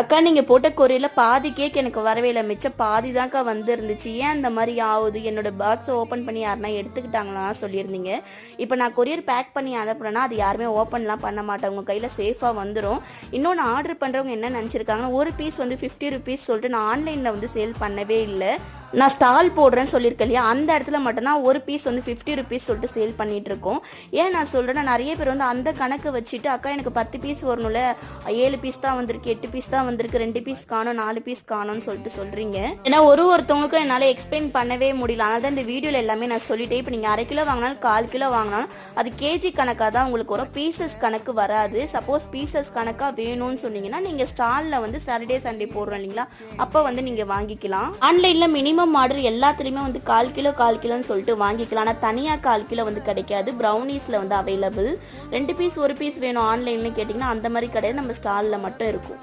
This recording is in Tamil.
அக்கா நீங்கள் போட்ட கொரியரில் பாதி கேக் எனக்கு வரவே இல்லை. மிச்சம் பாதி தான்க்கா வந்துருந்துச்சு. ஏன் அந்த மாதிரி ஆகுது? என்னோட பாக்ஸை ஓப்பன் பண்ணி யாருனா எடுத்துக்கிட்டாங்களா சொல்லியிருந்தீங்க. இப்போ நான் கொரியர் பேக் பண்ணி அனுப்புறேன்னா அது யாருமே ஓப்பன்லாம் பண்ண மாட்டாங்க. உங்கள் கையில் சேஃபாக வந்துடும் இன்னொன்று ஆர்டர் பண்ணுறவங்க என்ன நினச்சிருக்காங்கன்னா ஒரு பீஸ் வந்து ஃபிஃப்டி ருபீஸ் சொல்லிட்டு நான் ஆன்லைனில் வந்து சேல் பண்ணவே இல்லை. நான் ஸ்டால் போடுறேன்னு சொல்லியிருக்கேன் இல்லையா? அந்த இடத்துல மட்டும்தான் ஒரு பீஸ் வந்து ஃபிஃப்டி ருபீஸ் சொல்லிட்டு சேல் பண்ணிகிட்ருக்கோம் ஏன் நான் சொல்கிறேன்னா நிறைய பேர் வந்து அந்த கணக்கு வச்சுட்டு அக்கா எனக்கு பத்து பீஸ் வரணும்ல ஏழு பீஸ் தான் வந்திருக்கு எட்டு பீஸ் தான் வந்திருக்கு ரெண்டு பீஸ் காணும் நாலு பீஸ் காணும்னு சொல்லிட்டு சொல்கிறீங்க ஏன்னா ஒரு ஒருத்தவங்களுக்கும் என்னால் எக்ஸ்பிளைன் பண்ணவே முடியல. அதனால தான் இந்த வீடியோவில் எல்லாமே நான் சொல்லிட்டேன் இப்போ நீங்கள் அரை கிலோ வாங்கினாலும் கால் கிலோ வாங்கினாலும் அது கேஜி கணக்காக தான் உங்களுக்கு வரும். பீசஸ் கணக்கு வராது. சப்போஸ் பீசஸ் கணக்காக வேணும்னு சொன்னீங்கன்னா நீங்கள் ஸ்டாலில் வந்து சாட்டர்டே சண்டே போடுறோம் இல்லைங்களா? அப்போ வந்து நீங்கள் வாங்கிக்கலாம். ஆன்லைனில் மினிமம் மினிமம் ஆர்டர் எல்லாத்துலேயுமே வந்து கால் கிலோ கால் கிலோன்னு சொல்லிட்டு வாங்கிக்கலாம். ஆனால் தனியாக கால் கிலோ வந்து கிடைக்காது. ப்ரௌனீஸில் வந்து அவைலபிள் ரெண்டு பீஸ் ஒரு பீஸ் வேணும் ஆன்லைனில் கேட்டிங்கன்னா அந்த மாதிரி கிடையாது நம்ம ஸ்டாலில் மட்டும் இருக்கும்.